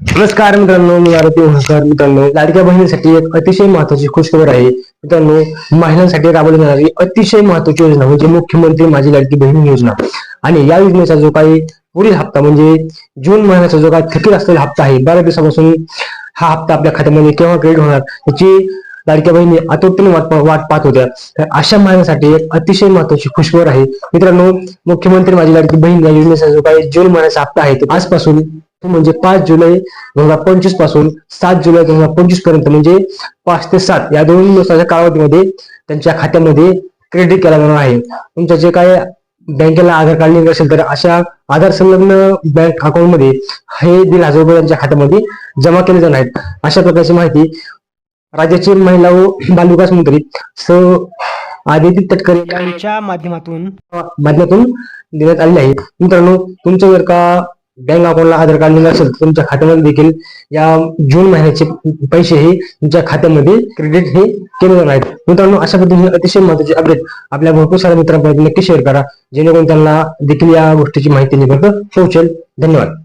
नमस्कार मित्रांनो मी आरती नमस्कार मित्रांनो. लाडक्या बहिणीसाठी एक अतिशय महत्वाची खुशखबर आहे. मित्रांनो महिलांसाठी राबवली जाणारी अतिशय महत्वाची योजना म्हणजे मुख्यमंत्री माझी लाडकी बहीण योजना. आणि या योजनेचा जो काही पुढील हप्ता म्हणजे जून महिन्याचा जो काही थकीत असलेला हप्ता आहे बऱ्याच दिवसापासून हा हप्ता आपल्या खात्यामध्ये केव्हा क्रेडिट होणार याची लाडक्या बहिणी आतुरतेने वाट वाट पाहत होत्या. तर अशा महिन्यासाठी एक अतिशय महत्वाची खुशखबर आहे. मित्रांनो मुख्यमंत्री माझी लाडकी बहीण या योजनेचा जो काही जून महिन्याचा हप्ता आहे आजपासून म्हणजे पाच जुलै दोन हजार पंचवीसपासून सात जुलै दोन हजार पंचवीसपर्यंत म्हणजे पाच ते सात या दोन दिवसाच्या कालावधीमध्ये त्यांच्या खात्यामध्ये क्रेडिट केला जाणार आहे. तुमचं जे काय बँकेला आधार कार्ड लिंक असेल तर अशा आधार संलग्न बँक अकाउंटमध्ये हे दीड हजार रुपये त्यांच्या खात्यामध्ये जमा केले जाणार आहेत. अशा प्रकारची माहिती राज्याचे महिला व बालविकास मंत्री स. आदिती तटकरे यांच्या माध्यमातून माध्यमातून देण्यात आलेली आहे. मित्रांनो तुमचं जर का बँक अकाउंटला आधार कार्ड लिंक असेल तर तुमच्या खात्यामध्ये देखील या जून महिन्याचे पैसे हे तुमच्या खात्यामध्ये क्रेडिट हे केले जाणार आहेत. मित्रांनो अशा पद्धतीने अतिशय महत्त्वाचे अपडेट आपल्या भरपूर साऱ्या मित्रांपर्यंत नक्की शेअर करा. जेणेकरून त्यांना देखील या गोष्टीची माहिती निघत. पोहोचेल. धन्यवाद.